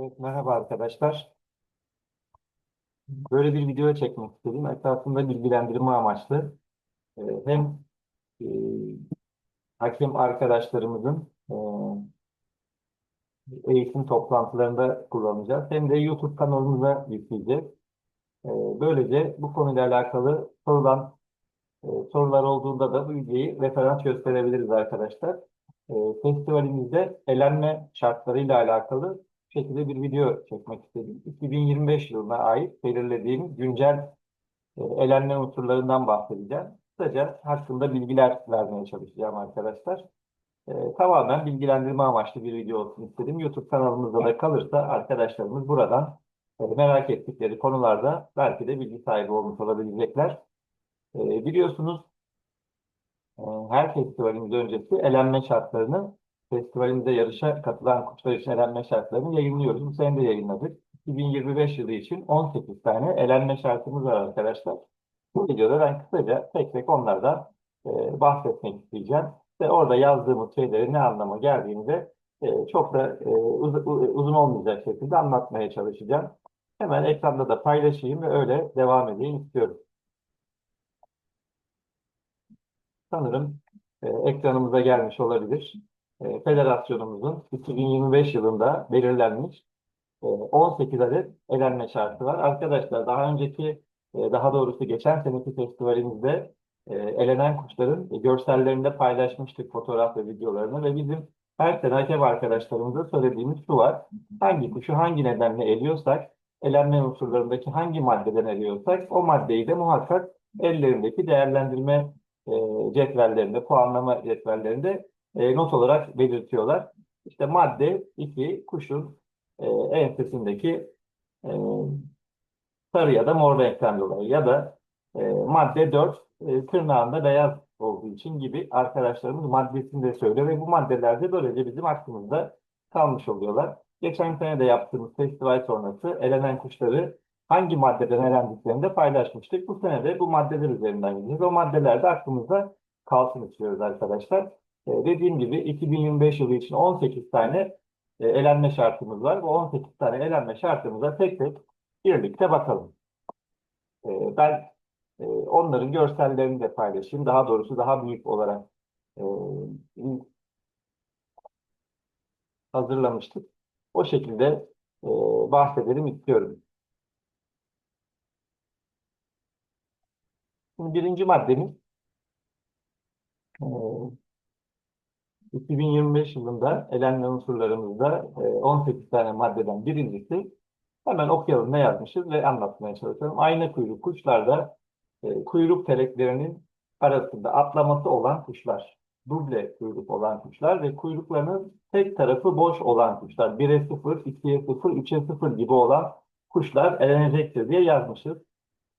Evet, merhaba arkadaşlar. Böyle bir video çekmek istedim. Esasında bilgilendirme amaçlı. Ee, hem e, hakem arkadaşlarımızın e, eğitim toplantılarında kullanacağız. Hem de YouTube kanalımıza yükleyeceğiz. Ee, böylece bu konuyla alakalı sorulan e, sorular olduğunda da bu videoyu referans gösterebiliriz arkadaşlar. E, festivalimizde elenme şartlarıyla alakalı şekilde bir video çekmek istedim. 2025 yılına ait belirlediğim güncel e, elenme unsurlarından bahsedeceğim. Kısaca hakkında bilgiler vermeye çalışacağım arkadaşlar. E, tamamen bilgilendirme amaçlı bir video olsun istedim. YouTube kanalımızda da kalırsa arkadaşlarımız buradan e, merak ettikleri konularda belki de bilgi sahibi olmuş olabilecekler. E, biliyorsunuz e, her festivalimiz öncesi elenme şartlarını festivalimize yarışa katılan kuşlar için elenme şartlarını yayınlıyoruz. Bu sene de yayınladık. 2025 yılı için 18 tane elenme şartımız var arkadaşlar. Bu videoda ben kısaca tek tek onlardan e, bahsetmek isteyeceğim. Ve orada yazdığımız şeyleri ne anlama geldiğini de e, çok da e, uz- uzun olmayacak şekilde anlatmaya çalışacağım. Hemen ekranda da paylaşayım ve öyle devam edeyim istiyorum. Sanırım e, ekranımıza gelmiş olabilir. E, federasyonumuzun 2025 yılında belirlenmiş e, 18 adet elenme şartı var. Arkadaşlar daha önceki, e, daha doğrusu geçen seneki festivalimizde e, elenen kuşların e, görsellerini de paylaşmıştık fotoğraf ve videolarını ve bizim her sene hakem arkadaşlarımıza söylediğimiz şu var. Hangi kuşu hangi nedenle eliyorsak, elenme unsurlarındaki hangi maddeden eliyorsak o maddeyi de muhakkak ellerindeki değerlendirme e, cetvellerinde, puanlama cetvellerinde e, not olarak belirtiyorlar. İşte madde 2 kuşun e, ensesindeki e, sarı ya da mor renkten dolayı ya da e, madde 4 e, tırnağında beyaz olduğu için gibi arkadaşlarımız maddesini de söylüyor ve bu maddeler de böylece bizim aklımızda kalmış oluyorlar. Geçen sene de yaptığımız festival sonrası elenen kuşları hangi maddeden elendiklerini de paylaşmıştık. Bu sene de bu maddeler üzerinden gideceğiz. O maddeler de aklımızda kalsın istiyoruz arkadaşlar. E, dediğim gibi 2025 yılı için 18 tane e, elenme şartımız var. Bu 18 tane elenme şartımıza tek tek birlikte bakalım. E, ben e, onların görsellerini de paylaşayım. Daha doğrusu daha büyük olarak e, hazırlamıştık. O şekilde e, bahsedelim istiyorum. Şimdi birinci maddemiz e, 2025 yılında elenme unsurlarımızda e, 18 tane maddeden birincisi hemen okuyalım ne yazmışız ve anlatmaya çalışalım. Ayna kuyruk kuşlarda e, kuyruk teleklerinin arasında atlaması olan kuşlar, duble kuyruk olan kuşlar ve kuyruklarının tek tarafı boş olan kuşlar, 1'e 0, 2'ye 0, 3'e 0 gibi olan kuşlar elenecektir diye yazmışız.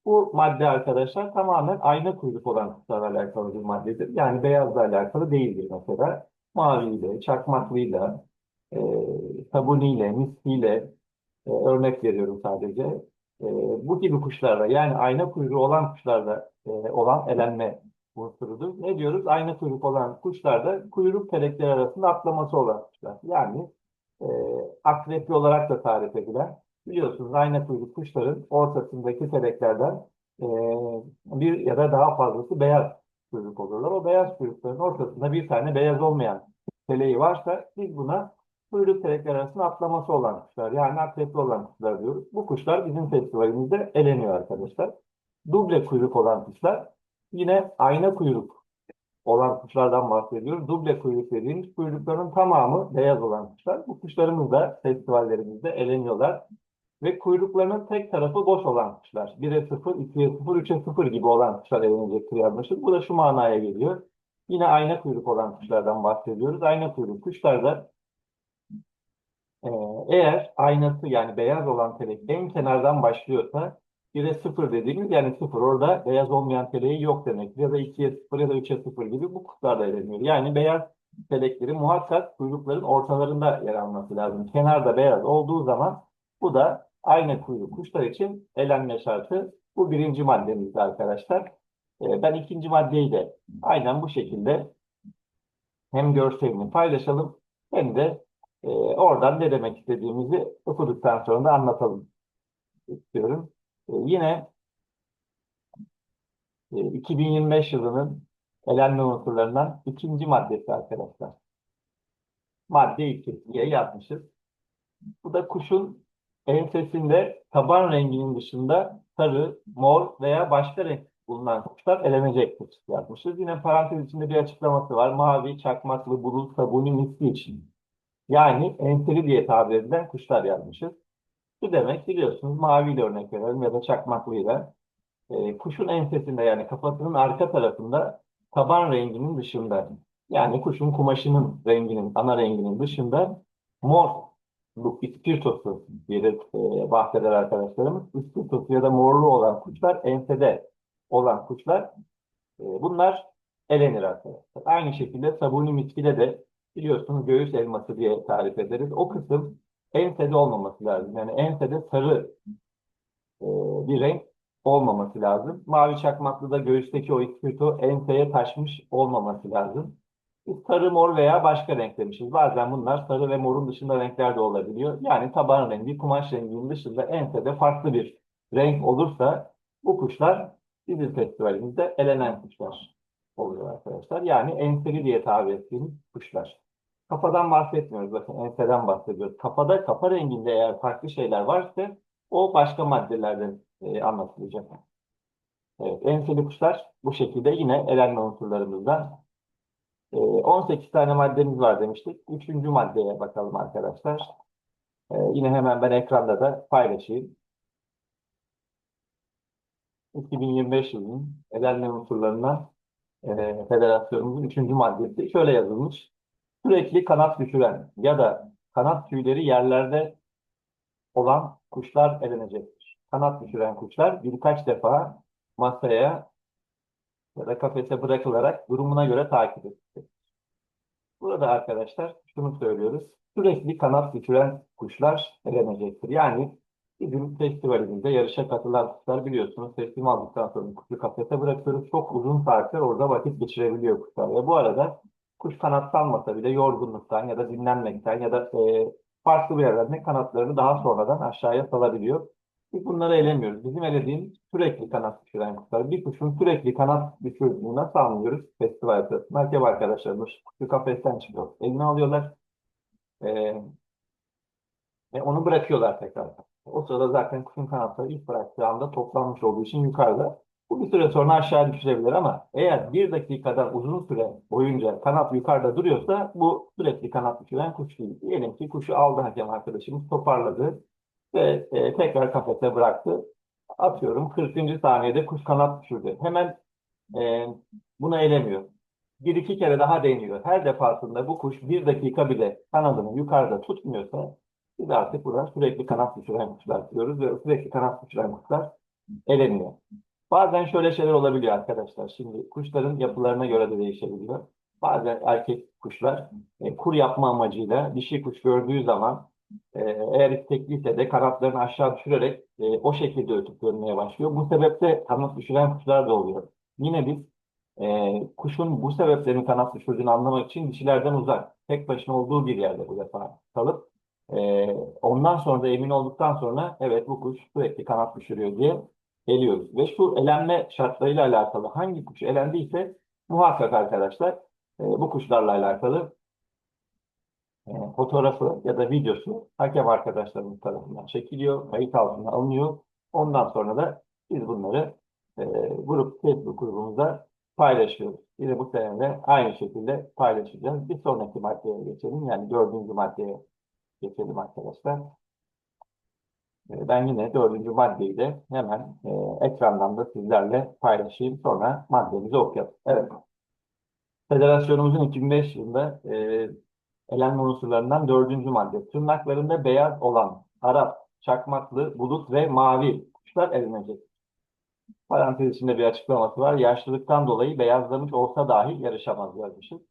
Bu madde arkadaşlar tamamen ayna kuyruk olan kuşlarla alakalı bir maddedir. Yani beyazla alakalı değildir mesela. Maviyle, çakmaklıyla, e, sabuniyle, miskiyle e, örnek veriyorum sadece. E, bu gibi kuşlarda yani ayna kuyruğu olan kuşlarda e, olan elenme unsurudur. Ne diyoruz? Ayna kuyruk olan kuşlarda kuyruk telekleri arasında atlaması olan kuşlar. Yani e, akrepli olarak da tarif edilen biliyorsunuz ayna kuyruk kuşların ortasındaki teleklerden e, bir ya da daha fazlası beyaz kuyruk olurlar. O beyaz kuyrukların ortasında bir tane beyaz olmayan teleği varsa biz buna kuyruk telekler arasında atlaması olan kuşlar yani akrepli olan kuşlar diyoruz. Bu kuşlar bizim festivalimizde eleniyor arkadaşlar. Duble kuyruk olan kuşlar yine ayna kuyruk olan kuşlardan bahsediyoruz. Duble kuyruk dediğimiz kuyrukların tamamı beyaz olan kuşlar. Bu kuşlarımız da festivallerimizde eleniyorlar. Ve kuyruklarının tek tarafı boş olan kuşlar. 1'e 0, 2'ye 0, 3'e 0 gibi olan kuşlar elenecektir yazmışız. Bu da şu manaya geliyor. Yine ayna kuyruk olan kuşlardan bahsediyoruz. Ayna kuyruk kuşlarda ee, eğer aynası yani beyaz olan telek en kenardan başlıyorsa 1'e 0 dediğimiz yani 0 orada beyaz olmayan teleği yok demek. Ya da 2'ye 0 ya da 3'e 0 gibi bu kuşlarda eleniyor. Yani beyaz telekleri muhakkak kuyrukların ortalarında yer alması lazım. Kenarda beyaz olduğu zaman bu da aynı kuyruk kuşlar için elenme şartı. Bu birinci maddemizdi arkadaşlar. Ee, ben ikinci maddeyi de aynen bu şekilde hem görselini paylaşalım hem de Ee, oradan ne demek istediğimizi okuduktan sonra da anlatalım istiyorum. Ee, yine e, 2025 yılının elenme unsurlarından ikinci maddesi arkadaşlar. Madde 2 diye yazmışız. Bu da kuşun ensesinde taban renginin dışında sarı, mor veya başka renk bulunan kuşlar elenecektir yazmışız. Yine parantez içinde bir açıklaması var. Mavi, çakmaklı, bulut, sabuni, misli için. Yani enseli diye tabir edilen kuşlar yazmışız. Bu demek biliyorsunuz maviyle örnek verelim ya da çakmaklıyla. E, kuşun ensesinde yani kafasının arka tarafında taban renginin dışında yani kuşun kumaşının renginin, ana renginin dışında mor bu ispirtosu diye e, bahseder arkadaşlarımız. İspirtosu ya da morlu olan kuşlar ensede olan kuşlar e, bunlar elenir arkadaşlar. Aynı şekilde sabuni miskide de biliyorsunuz göğüs elması diye tarif ederiz. O kısım ensede olmaması lazım. Yani ensede sarı e, bir renk olmaması lazım. Mavi çakmaklı da göğüsteki o ispirto enseye taşmış olmaması lazım. Biz sarı, mor veya başka renk demişiz. Bazen bunlar sarı ve morun dışında renkler de olabiliyor. Yani taban rengi, kumaş renginin dışında ensede farklı bir renk olursa bu kuşlar bizim festivalimizde elenen kuşlar oluyor arkadaşlar. Yani enseli diye tabir ettiğimiz kuşlar. Kafadan bahsetmiyoruz. Bakın enseden bahsediyoruz. Kafada kafa renginde eğer farklı şeyler varsa o başka maddelerden e, anlatılacak. Evet, enseli kuşlar bu şekilde yine elenme unsurlarımızdan. E, 18 tane maddemiz var demiştik. Üçüncü maddeye bakalım arkadaşlar. E, yine hemen ben ekranda da paylaşayım. 2025 yılının elenme unsurlarından e, federasyonumuzun üçüncü maddesi şöyle yazılmış. Sürekli kanat düşüren ya da kanat tüyleri yerlerde olan kuşlar elenecektir. Kanat düşüren kuşlar birkaç defa masaya ya da kafese bırakılarak durumuna göre takip edilecek. Burada arkadaşlar şunu söylüyoruz. Sürekli kanat düşüren kuşlar elenecektir. Yani bizim festivalimizde yarışa katılan kuşlar biliyorsunuz teslim aldıktan sonra kuşu kafese bırakıyoruz. Çok uzun saatler orada vakit geçirebiliyor kuşlar. Ve bu arada kuş kanat salmasa bile yorgunluktan ya da dinlenmekten ya da e, farklı bir yerden kanatlarını daha sonradan aşağıya salabiliyor. Biz bunları elemiyoruz. Bizim elediğimiz sürekli kanat düşüren kuşlar. Bir kuşun sürekli kanat düşürdüğünü nasıl anlıyoruz? Festival sırasında. Merkep arkadaşlarımız kuşu kafesten çıkıyor. Eline alıyorlar. Ee, ve onu bırakıyorlar tekrar. O sırada zaten kuşun kanatları ilk bıraktığı anda toplanmış olduğu için yukarıda. Bu bir süre sonra aşağı düşebilir ama eğer bir dakikadan uzun süre boyunca kanat yukarıda duruyorsa bu sürekli kanat düşüren kuş değil. Diyelim ki kuşu aldı hakem arkadaşımız toparladı ve e, tekrar kafese bıraktı. Atıyorum 40. saniyede kuş kanat düşürdü. Hemen e, buna elemiyor. Bir iki kere daha deniyor. Her defasında bu kuş bir dakika bile kanadını yukarıda tutmuyorsa biz artık buradan sürekli kanat düşüren kuşlar diyoruz ve sürekli kanat düşüren kuşlar eleniyor. Bazen şöyle şeyler olabiliyor arkadaşlar. Şimdi kuşların yapılarına göre de değişebiliyor. Bazen erkek kuşlar e, kur yapma amacıyla dişi kuş gördüğü zaman eğer istekliyse de kanatlarını aşağı düşürerek e, o şekilde ötüp görmeye başlıyor. Bu sebeple kanat düşüren kuşlar da oluyor. Yine biz e, kuşun bu sebeplerin kanat düşürdüğünü anlamak için dişilerden uzak, tek başına olduğu bir yerde bu defa kalıp e, ondan sonra da emin olduktan sonra evet bu kuş sürekli kanat düşürüyor diye eliyoruz. Ve şu elenme şartlarıyla alakalı hangi kuş elendiyse muhakkak arkadaşlar e, bu kuşlarla alakalı fotoğrafı ya da videosu hakem arkadaşlarımız tarafından çekiliyor, kayıt altına alınıyor. Ondan sonra da biz bunları e, grup Facebook grubumuzda paylaşıyoruz. Yine bu sene de aynı şekilde paylaşacağız. Bir sonraki maddeye geçelim. Yani dördüncü maddeye geçelim arkadaşlar. E, ben yine dördüncü maddeyi de hemen e, ekrandan da sizlerle paylaşayım. Sonra maddemizi okuyalım. Evet. Federasyonumuzun 2005 yılında e, elenme unsurlarından dördüncü madde. Tırnaklarında beyaz olan Arap, çakmaklı, bulut ve mavi kuşlar elenecek. Parantez içinde bir açıklaması var. Yaşlılıktan dolayı beyazlamış olsa dahi yarışamaz yazmışız.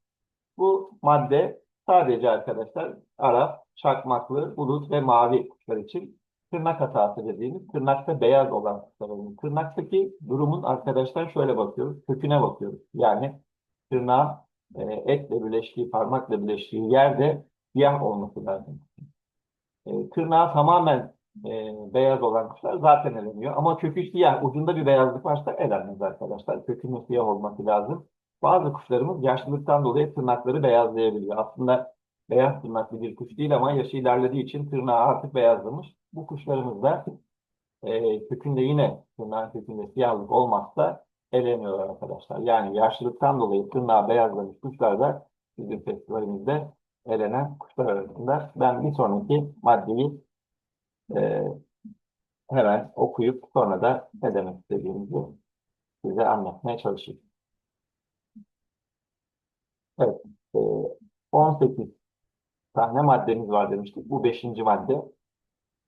Bu madde sadece arkadaşlar Arap, çakmaklı, bulut ve mavi kuşlar için tırnak hatası dediğimiz tırnakta beyaz olan kuşlar Tırnaktaki durumun arkadaşlar şöyle bakıyoruz. Köküne bakıyoruz. Yani tırnağın e, etle birleştiği, parmakla birleştiği yerde siyah olması lazım. E, tırnağı tamamen e, beyaz olan kuşlar zaten eleniyor. Ama kökü siyah, ucunda bir beyazlık varsa elenmez arkadaşlar. Kökünün siyah olması lazım. Bazı kuşlarımız yaşlılıktan dolayı tırnakları beyazlayabiliyor. Aslında beyaz tırnaklı bir kuş değil ama yaşı ilerlediği için tırnağı artık beyazlamış. Bu kuşlarımız da e, kökünde yine tırnağın kökünde siyahlık olmazsa eleniyor arkadaşlar. Yani yaşlılıktan dolayı tırnağı beyazlamış kuşlar da bizim festivalimizde elenen kuşlar arasında. Ben bir sonraki maddeyi e, hemen okuyup sonra da ne demek istediğimizi size anlatmaya çalışayım. Evet, e, 18 tane maddemiz var demiştik. Bu 5. madde.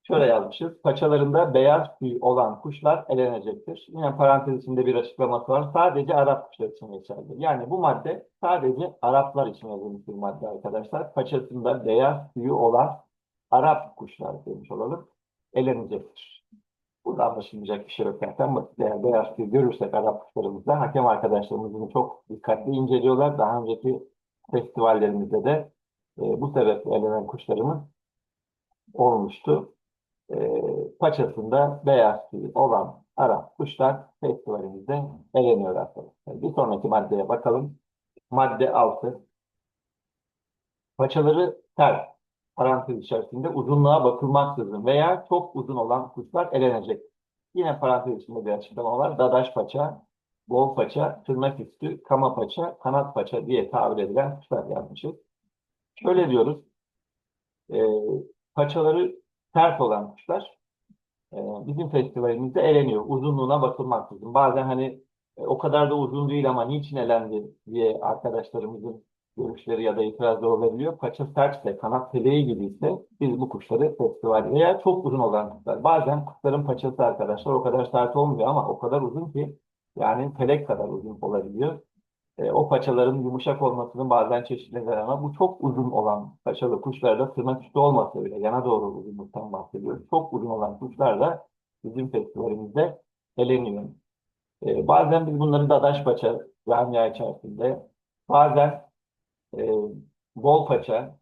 Şöyle yazmışız. Paçalarında beyaz tüy olan kuşlar elenecektir. Yine parantez içinde bir açıklaması var. Sadece Arap kuşlar için geçerli. Yani bu madde sadece Araplar için yazılmış bir madde arkadaşlar. Paçasında beyaz tüyü olan Arap kuşlar demiş olalım. Elenecektir. Burada anlaşılmayacak bir şey yok zaten. Eğer beyaz tüy görürsek Arap kuşlarımızda hakem arkadaşlarımız bunu çok dikkatli inceliyorlar. Daha önceki festivallerimizde de e, bu sebeple elenen kuşlarımız olmuştu e, paçasında beyaz tüy olan Arap kuşlar festivalimizde eleniyor arkadaşlar. Bir sonraki maddeye bakalım. Madde 6. Paçaları ters, parantez içerisinde uzunluğa bakılmaksızın veya çok uzun olan kuşlar elenecek. Yine parantez içinde bir açıklama var. Dadaş paça, bol paça, tırnak üstü, kama paça, kanat paça diye tabir edilen kuşlar yazmışız. Şöyle diyoruz. E, paçaları sert olan kuşlar e, bizim festivalimizde eleniyor. Uzunluğuna bakılmaksızın. Bazen hani e, o kadar da uzun değil ama niçin elendi diye arkadaşlarımızın görüşleri ya da itirazları olabiliyor. Paça sertse, kanat teleği gibi ise biz bu kuşları festival veya çok uzun olan kuşlar. Bazen kuşların paçası arkadaşlar o kadar sert olmuyor ama o kadar uzun ki yani telek kadar uzun olabiliyor. E, o paçaların yumuşak olmasının bazen çeşitleri ama bu çok uzun olan paçalı kuşlarda tırnak üstü olmasa bile yana doğru uzunluktan bahsediyoruz. Çok uzun olan kuşlar da bizim festivalimizde eleniyor. E, bazen biz bunları dadaş paça camia içerisinde, bazen e, bol paça,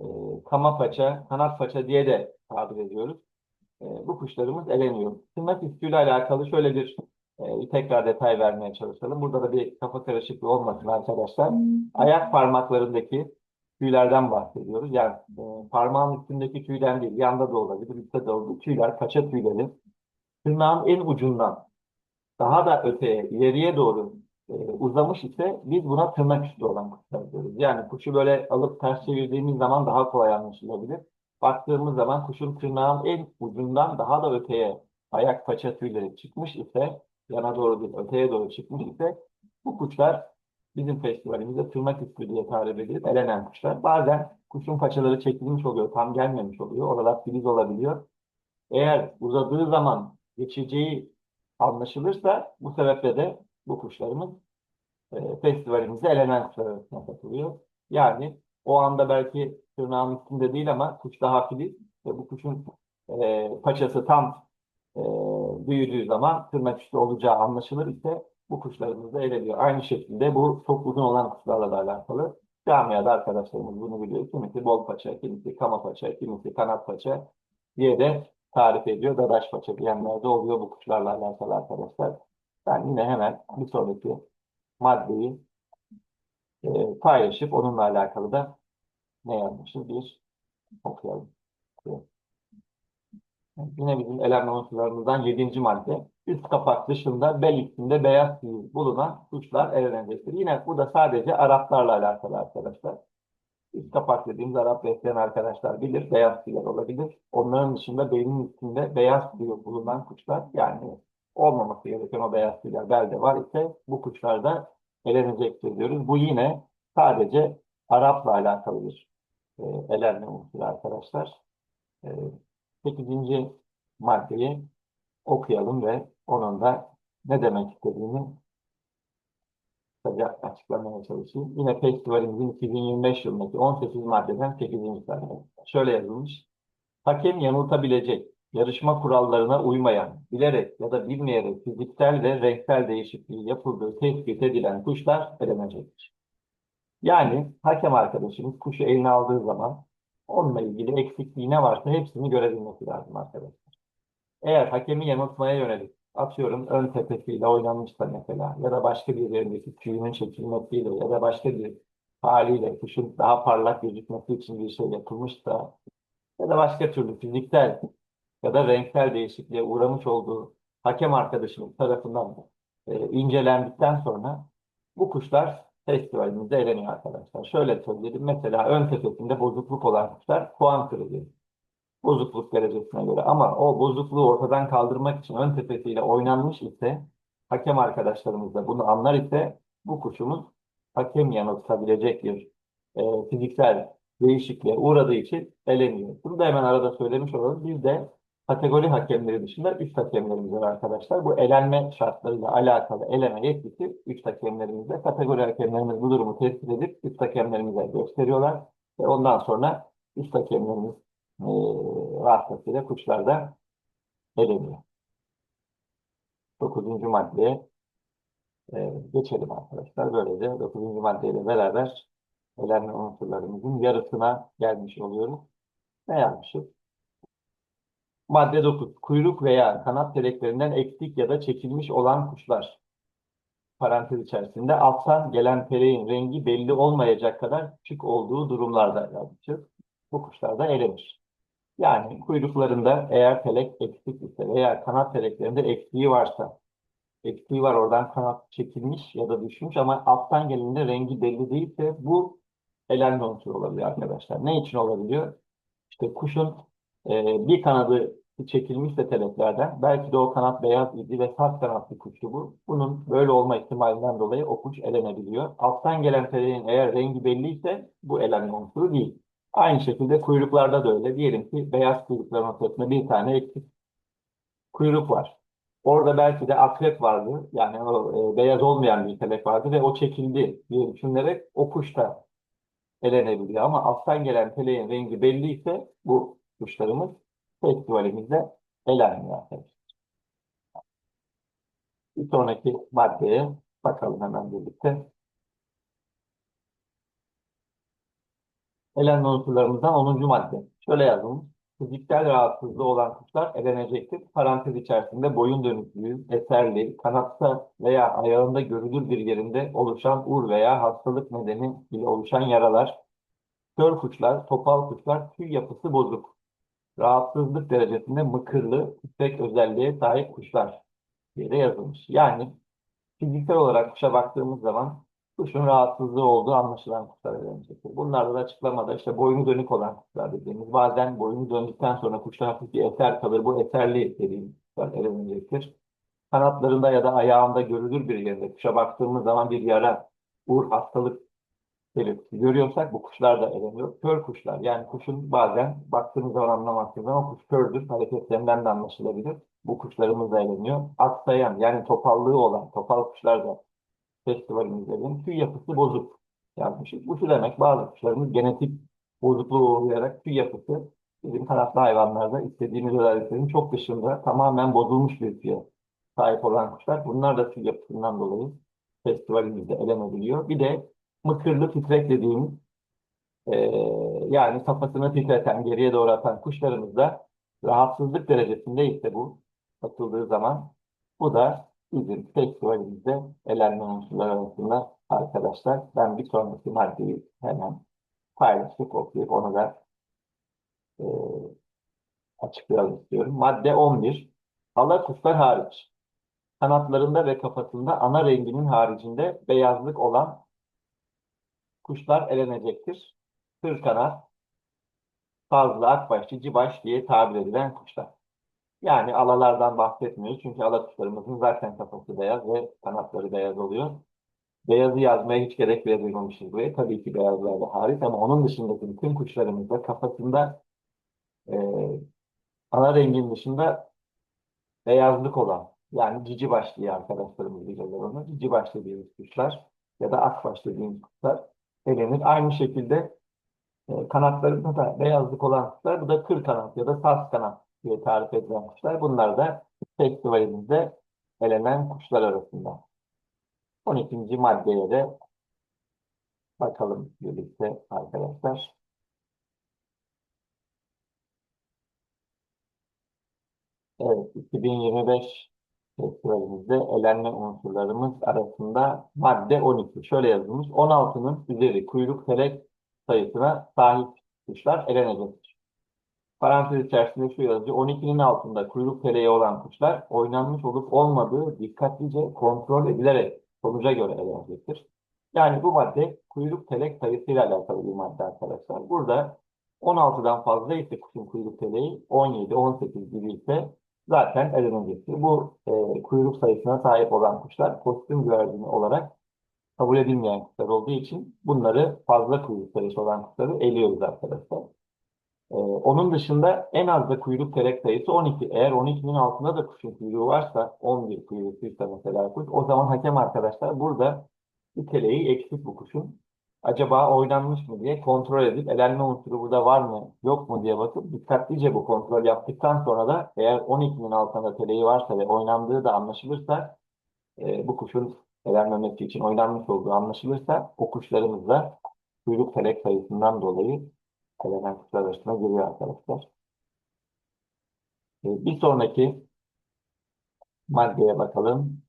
e, kama paça, kanat paça diye de tabir ediyoruz. E, bu kuşlarımız eleniyor. Tırnak üstüyle alakalı şöyle bir e, tekrar detay vermeye çalışalım. Burada da bir kafa karışıklığı olmasın arkadaşlar. Ayak parmaklarındaki tüylerden bahsediyoruz. Yani e, parmağın üstündeki tüyden değil, yanda da olabilir, üstte de olabilir. Tüyler, paça tüyleri. Tırnağın en ucundan daha da öteye, ileriye doğru e, uzamış ise biz buna tırnak üstü olan kuşlar diyoruz. Yani kuşu böyle alıp ters çevirdiğimiz zaman daha kolay anlaşılabilir. Baktığımız zaman kuşun tırnağın en ucundan daha da öteye ayak paça tüyleri çıkmış ise yana doğru değil, öteye doğru çıkmış ise bu kuşlar bizim festivalimizde tırnak üstü diye tarif edilip elenen kuşlar. Bazen kuşun paçaları çekilmiş oluyor, tam gelmemiş oluyor. Oralar filiz olabiliyor. Eğer uzadığı zaman geçeceği anlaşılırsa bu sebeple de bu kuşlarımız e, festivalimizde elenen kuşlar arasına katılıyor. Yani o anda belki tırnağın üstünde değil ama kuş daha filiz ve bu kuşun e, paçası tam e, büyüdüğü zaman tırnak üstü olacağı anlaşılır ise bu kuşlarımız da eleniyor. Aynı şekilde bu çok uzun olan kuşlarla da alakalı. Camiada arkadaşlarımız bunu biliyor. Kimisi bol paça, kimisi kama paça, kimisi kanat paça diye de tarif ediyor. Dadaş paça diyenler de oluyor bu kuşlarla alakalı arkadaşlar. Ben yine hemen bir sonraki maddeyi e, paylaşıp onunla alakalı da ne yazmışız bir okuyalım. Yine bizim elenme unsurlarımızdan 7. madde. Üst kapak dışında bel üstünde beyaz tüy bulunan kuşlar elenecektir. Yine bu da sadece Araplarla alakalı arkadaşlar. Üst kapak dediğimiz Arap besleyen arkadaşlar bilir. Beyaz tüyler olabilir. Onların dışında belin üstünde beyaz tüy bulunan kuşlar yani olmaması gereken o beyaz tüyler belde var ise bu kuşlar da elenecektir diyoruz. Bu yine sadece Arap'la alakalı bir e, elenme unsuru arkadaşlar. E, 8. maddeyi okuyalım ve onun da ne demek istediğini kısaca açıklamaya çalışayım. Yine festivalimizin 2025 yılındaki 18 maddeden 8. madde. Şöyle yazılmış. Hakem yanıltabilecek, yarışma kurallarına uymayan, bilerek ya da bilmeyerek fiziksel ve renksel değişikliği yapıldığı tespit edilen kuşlar elenecektir. Yani hakem arkadaşımız kuşu eline aldığı zaman onunla ilgili eksikliği ne varsa hepsini görebilmesi lazım arkadaşlar. Eğer hakemi yanıltmaya yönelik atıyorum ön tepesiyle oynanmışsa mesela ya da başka bir yerindeki tüyünün çekilmesiyle ya da başka bir haliyle kuşun daha parlak gözükmesi için bir şey yapılmışsa ya da başka türlü fiziksel ya da renksel değişikliğe uğramış olduğu hakem arkadaşımız tarafından e, incelendikten sonra bu kuşlar festivalimizde eleniyor arkadaşlar. Şöyle söyleyelim. Mesela ön tepesinde bozukluk olan kuşlar puan kırılıyor. Bozukluk derecesine göre. Ama o bozukluğu ortadan kaldırmak için ön tepesiyle oynanmış ise hakem arkadaşlarımız da bunu anlar ise bu kuşumuz hakem yanıltabilecek bir e, fiziksel değişikliğe uğradığı için eleniyor. Bunu da hemen arada söylemiş olalım. Biz de kategori hakemleri dışında üst hakemlerimiz var arkadaşlar. Bu elenme şartlarıyla alakalı eleme yetkisi üst hakemlerimizde. Kategori hakemlerimiz bu durumu tespit edip üst hakemlerimize gösteriyorlar. Ve ondan sonra üst hakemlerimiz e, vasıtasıyla kuşlarda eleniyor. Dokuzuncu maddeye e, geçelim arkadaşlar. Böylece dokuzuncu maddeyle beraber elenme unsurlarımızın yarısına gelmiş oluyoruz. Ne yapmışız? Madde 9. Kuyruk veya kanat teleklerinden eksik ya da çekilmiş olan kuşlar. Parantez içerisinde alttan gelen teleğin rengi belli olmayacak kadar küçük olduğu durumlarda yazmışız. Bu kuşlar da elenir. Yani kuyruklarında eğer telek eksik ise veya kanat teleklerinde eksiği varsa, eksiği var oradan kanat çekilmiş ya da düşmüş ama alttan gelende rengi belli değilse bu elenme unsuru olabiliyor arkadaşlar. Ne için olabiliyor? İşte kuşun e, bir kanadı çekilmişse teleklerden belki de o kanat beyaz idi ve saf kanatlı kuştu bu. Bunun böyle olma ihtimalinden dolayı o kuş elenebiliyor. Alttan gelen teleğin eğer rengi belliyse bu elenme unsuru değil. Aynı şekilde kuyruklarda da öyle. Diyelim ki beyaz kuyrukların ortasında bir tane eksik kuyruk var. Orada belki de akrep vardı. Yani o e, beyaz olmayan bir telek vardı ve o çekildi diye düşünerek o kuş da elenebiliyor. Ama alttan gelen teleğin rengi belliyse bu kuşlarımız festivalimizde elenmiyor arkadaşlar. Bir sonraki maddeye bakalım hemen birlikte. Elenme unsurlarımızdan 10. madde. Şöyle yazılmış. Fiziksel rahatsızlığı olan kuşlar elenecektir. Parantez içerisinde boyun dönüklüğü, eserli, kanatta veya ayağında görülür bir yerinde oluşan ur veya hastalık nedeniyle oluşan yaralar, kör kuşlar, topal kuşlar, tüy yapısı bozuk, rahatsızlık derecesinde mıkırlı, titrek özelliğe sahip kuşlar diye yazılmış. Yani fiziksel olarak kuşa baktığımız zaman kuşun rahatsızlığı olduğu anlaşılan kuşlar elenecektir. Bunlarda da açıklamada işte boynu dönük olan kuşlar dediğimiz bazen boynu döndükten sonra kuşta hafif bir eser kalır. Bu eserli dediğimiz kuşlar elenecektir. Kanatlarında ya da ayağında görülür bir yerde kuşa baktığımız zaman bir yara, uğur, hastalık belirtisi görüyorsak bu kuşlar da eleniyor. Kör kuşlar yani kuşun bazen baktığımız zaman anlamazsınız ama kuş kördür. Hareketlerinden de anlaşılabilir. Bu kuşlarımız da eleniyor. Aksayan yani topallığı olan topal kuşlar da festivalimizde tüy yapısı bozuk yazmışız. Bu şu demek bazı kuşlarımız genetik bozukluğu uğrayarak tüy yapısı bizim kanatlı hayvanlarda istediğimiz özelliklerin çok dışında tamamen bozulmuş bir tüye sahip olan kuşlar. Bunlar da tüy yapısından dolayı festivalimizde elenebiliyor. Bir de mıkırlı titrek dediğimiz e, yani kafasını titreten, geriye doğru atan kuşlarımızda rahatsızlık derecesinde ise bu atıldığı zaman bu da bizim festivalimizde elenme unsurları arasında arkadaşlar. Ben bir sonraki maddeyi hemen paylaşıp okuyup onu da e, açıklayalım istiyorum. Madde 11. Ala kuşlar hariç. Kanatlarında ve kafasında ana renginin haricinde beyazlık olan kuşlar elenecektir. Kırkanat, fazla akbaş, cicibaş diye tabir edilen kuşlar. Yani alalardan bahsetmiyoruz. Çünkü ala kuşlarımızın zaten kafası beyaz ve kanatları beyaz oluyor. Beyazı yazmaya hiç gerek duymamışız buraya. Tabii ki beyazlar da hariç ama onun dışındaki bütün kuşlarımızda kafasında e, ana rengin dışında beyazlık olan yani cici baş diye arkadaşlarımız biliyorlar onu. Cici baş dediğimiz kuşlar ya da akbaş dediğimiz kuşlar elenir. Aynı şekilde e, kanatlarında da beyazlık olan kuşlar bu da kır kanat ya da saz kanat diye tarif edilen kuşlar. Bunlar da festivalimizde elenen kuşlar arasında. 12. maddeye de bakalım birlikte arkadaşlar. Evet, 2025 festivalimizde elenme unsurlarımız arasında madde 12. Şöyle yazılmış. 16'nın üzeri kuyruk telek sayısına sahip kuşlar elenecektir. Parantez içerisinde şu yazıcı 12'nin altında kuyruk teleği olan kuşlar oynanmış olup olmadığı dikkatlice kontrol edilerek sonuca göre elenecektir. Yani bu madde kuyruk telek sayısıyla alakalı bir madde arkadaşlar. Burada 16'dan fazla ise kuşun kuyruk teleği 17, 18 gibi ise zaten elenecektir. Bu e, kuyruk sayısına sahip olan kuşlar kostüm güvercini olarak kabul edilmeyen kuşlar olduğu için bunları fazla kuyruk sayısı olan kuşları eliyoruz arkadaşlar. Ee, onun dışında en az da kuyruk telek sayısı 12. Eğer 12'nin altında da kuşun kuyruğu varsa 11 kuyrukluysa mesela kuş o zaman hakem arkadaşlar burada bir teleği eksik bu kuşun. Acaba oynanmış mı diye kontrol edip elenme unsuru burada var mı yok mu diye bakıp dikkatlice bu kontrol yaptıktan sonra da eğer 12'nin altında teleği varsa ve oynandığı da anlaşılırsa e, bu kuşun elenmemesi için oynanmış olduğu anlaşılırsa o kuşlarımızda kuyruk telek sayısından dolayı elenen kuşlar arasına giriyor arkadaşlar. E, bir sonraki maddeye bakalım.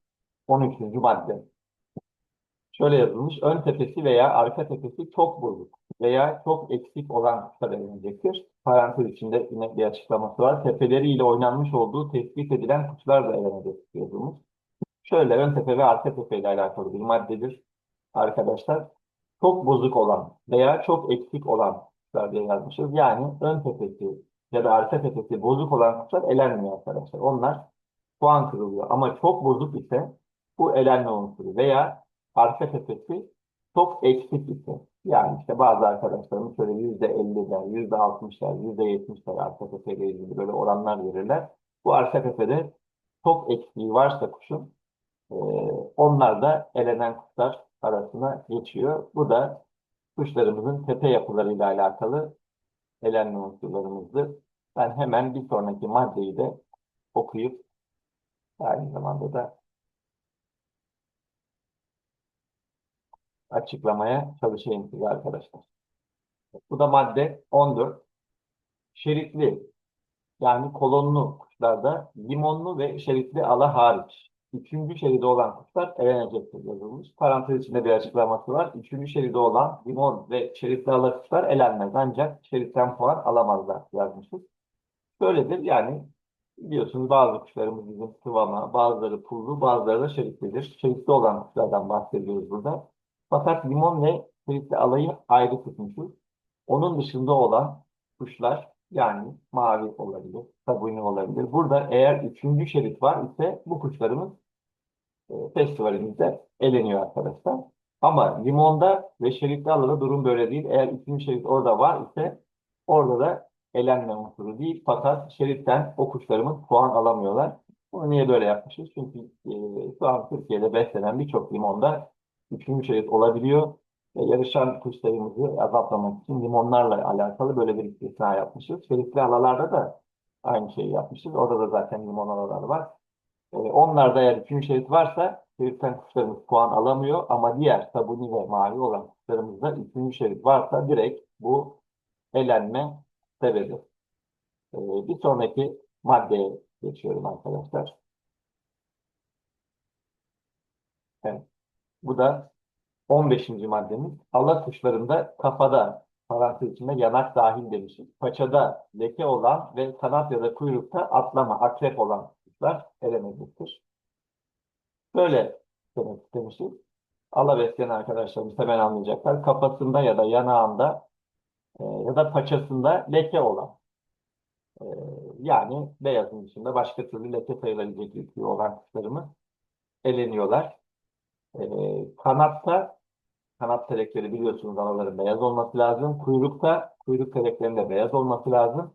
13. madde. Şöyle yazılmış. Ön tepesi veya arka tepesi çok bozuk veya çok eksik olan elenecektir. Parantez içinde yine bir açıklaması var. Tepeleriyle oynanmış olduğu tespit edilen kuşlar da elenecektir yazılmış. Şöyle ön tepe ve arka tepe ile alakalı bir maddedir arkadaşlar. Çok bozuk olan veya çok eksik olan kuşlar diye yazmışız. Yani ön tepesi ya da arka tepesi bozuk olan kuşlar elenmiyor arkadaşlar. Onlar puan kırılıyor. Ama çok bozuk ise bu elenme unsuru veya arka tepesi çok eksik ise yani işte bazı arkadaşlarımız şöyle yüzde elliler, yüzde altmışlar, yüzde yetmişler arka tepeyle ilgili böyle oranlar verirler. Bu arka tepede çok eksiği varsa kuşun e, onlar da elenen kuşlar arasına geçiyor. Bu da kuşlarımızın tepe yapılarıyla alakalı elenme unsurlarımızdır. Ben hemen bir sonraki maddeyi de okuyup aynı zamanda da açıklamaya çalışayım size arkadaşlar. Bu da madde 14. Şeritli yani kolonlu kuşlarda limonlu ve şeritli ala hariç. Üçüncü şeridi olan kuşlar elenecektir yazılmış. Parantez içinde bir açıklaması var. Üçüncü şeridi olan limon ve şeritli ala kuşlar elenmez. Ancak şeritten puan alamazlar yazmışız. Böyledir yani biliyorsunuz bazı kuşlarımız bizim sıvama, bazıları pullu, bazıları da şeritlidir. Şeritli olan kuşlardan bahsediyoruz burada. Fakat limon ve şeritli alayı ayrı tutmuşuz. Onun dışında olan kuşlar yani mavi olabilir, sabuni olabilir. Burada eğer üçüncü şerit var ise bu kuşlarımız e, festivalimizde eleniyor arkadaşlar. Ama limonda ve şeritli alada durum böyle değil. Eğer üçüncü şerit orada var ise orada da elenme unsuru değil. Fakat şeritten o kuşlarımız puan alamıyorlar. Bunu niye böyle yapmışız? Çünkü e, şu an Türkiye'de beslenen birçok limonda üçüncü şerit olabiliyor. Ve yarışan kuş sayımızı azaltmamak için limonlarla alakalı böyle bir istisna yapmışız. Şeritli alalarda da aynı şeyi yapmışız. Orada da zaten limon alalar var. E, onlarda eğer üçüncü şerit varsa şeritten kuşlarımız puan alamıyor ama diğer sabuni ve mavi olan kuşlarımızda üçüncü şerit varsa direkt bu elenme sebebi. E, bir sonraki maddeye geçiyorum arkadaşlar. Evet. Bu da 15. maddemiz. Allah kuşlarında kafada parantez içinde yanak dahil demişiz. Paçada leke olan ve kanat ya da kuyrukta atlama, akrep olan kuşlar elemediktir. Böyle demek istemişiz. Allah besleyen arkadaşlarımız hemen anlayacaklar. Kafasında ya da yanağında e, ya da paçasında leke olan e, yani beyazın dışında başka türlü leke sayılabilecek yüklü olan kuşlarımız eleniyorlar. E, kanatta kanat telekleri biliyorsunuz araların beyaz olması lazım. Kuyrukta kuyruk teleklerinde beyaz olması lazım.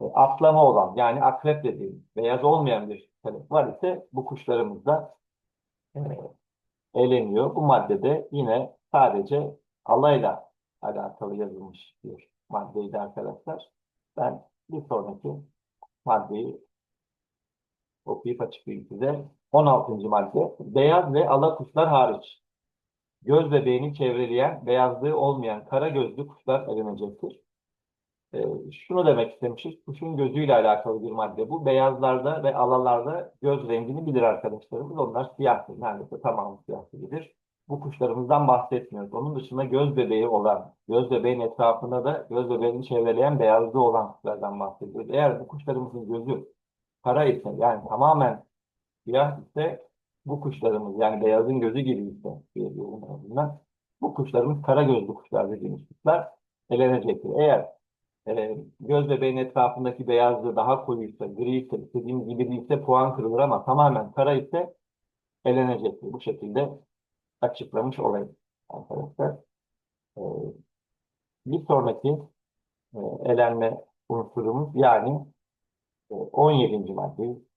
E, atlama olan yani akrep dediğimiz beyaz olmayan bir telek var ise bu kuşlarımızda e, eleniyor. Bu maddede yine sadece alayla alakalı yazılmış bir maddeydi arkadaşlar. Ben bir sonraki maddeyi okuyup açıklayayım size. 16. madde. Beyaz ve ala kuşlar hariç. göz bebeğini çevreleyen beyazlığı olmayan kara gözlü kuşlar elenecektir. Ee, şunu demek istemişiz. Kuşun gözüyle alakalı bir madde. Bu beyazlarda ve alalarda göz rengini bilir arkadaşlarımız. Onlar siyahtır. Neredeyse tamamı siyah gibidir. Bu kuşlarımızdan bahsetmiyoruz. Onun dışında göz bebeği olan, göz bebeğin etrafında da göz bebeğini çevreleyen beyazlığı olan kuşlardan bahsediyoruz. Eğer bu kuşlarımızın gözü kara ise yani tamamen siyah ise bu kuşlarımız yani beyazın gözü gibi ise diyebilirim bu kuşlarımız kara gözlü kuşlar dediğimiz kuşlar elenecektir. Eğer e, göz bebeğin etrafındaki beyazlığı daha koyuysa, gri ise, istediğimiz gibi değilse puan kırılır ama tamamen kara ise elenecektir. Bu şekilde açıklamış olayım arkadaşlar. E, bir sonraki e, elenme unsurumuz yani e, 17. maddeyi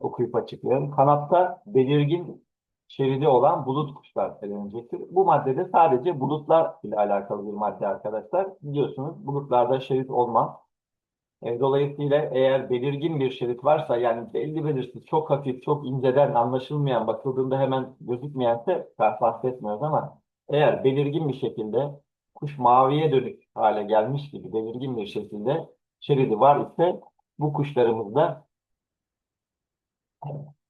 okuyup açıklayalım. Kanatta belirgin şeridi olan bulut kuşlar elenecektir. Bu maddede sadece bulutlar ile alakalı bir madde arkadaşlar. Biliyorsunuz bulutlarda şerit olmaz. E, dolayısıyla eğer belirgin bir şerit varsa yani belli belirsiz, çok hafif, çok inceden anlaşılmayan, bakıldığında hemen gözükmeyense bahsetmiyoruz ama eğer belirgin bir şekilde kuş maviye dönük hale gelmiş gibi belirgin bir şekilde şeridi var ise bu kuşlarımızda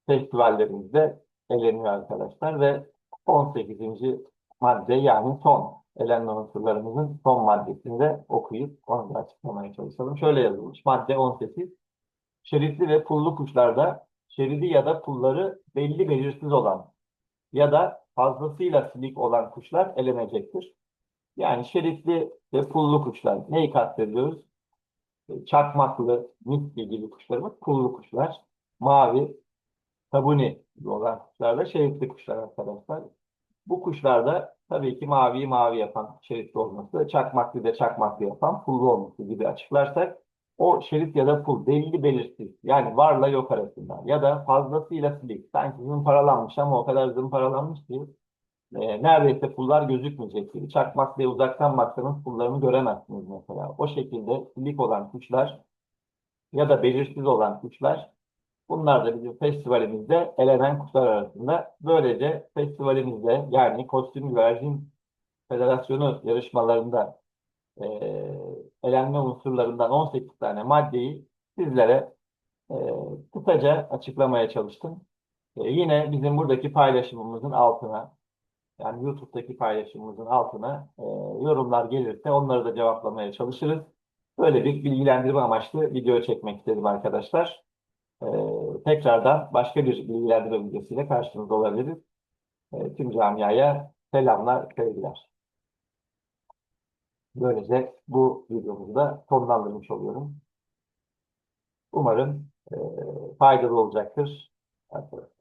festivallerimizde eleniyor arkadaşlar ve 18. madde yani son elenme unsurlarımızın son maddesinde okuyup onu da açıklamaya çalışalım. Şöyle yazılmış. Madde 18. Şeritli ve pullu kuşlarda şeridi ya da pulları belli belirsiz olan ya da fazlasıyla silik olan kuşlar elenecektir. Yani şeritli ve pullu kuşlar. Neyi kastediyoruz? Çakmaklı, miski gibi kuşlarımız pullu kuşlar. Mavi, tabuni olan kuşlar da şeritli kuşlar arkadaşlar. Bu kuşlarda tabii ki maviyi mavi yapan şeritli olması, çakmaklı da çakmaklı yapan pullu olması gibi açıklarsak o şerit ya da pul belli belirsiz yani varla yok arasında ya da fazlasıyla silik sanki zımparalanmış ama o kadar zımparalanmış ki e, neredeyse pullar gözükmeyecek gibi çakmaklıya uzaktan baksanız pullarını göremezsiniz mesela. O şekilde silik olan kuşlar ya da belirsiz olan kuşlar Bunlar da bizim festivalimizde elenen kuşlar arasında. Böylece festivalimizde yani Kostüm Güvercin Federasyonu yarışmalarında e, elenme unsurlarından 18 tane maddeyi sizlere e, kısaca açıklamaya çalıştım. E, yine bizim buradaki paylaşımımızın altına yani YouTube'daki paylaşımımızın altına e, yorumlar gelirse onları da cevaplamaya çalışırız. Böyle bir bilgilendirme amaçlı video çekmek istedim arkadaşlar. Ee, tekrardan başka bir bilgilendirme videosuyla karşınızda olabiliriz. Ee, tüm camiaya selamlar, sevgiler. Böylece bu videomuzu da sonlandırmış oluyorum. Umarım e, faydalı olacaktır. Arkadaşlar.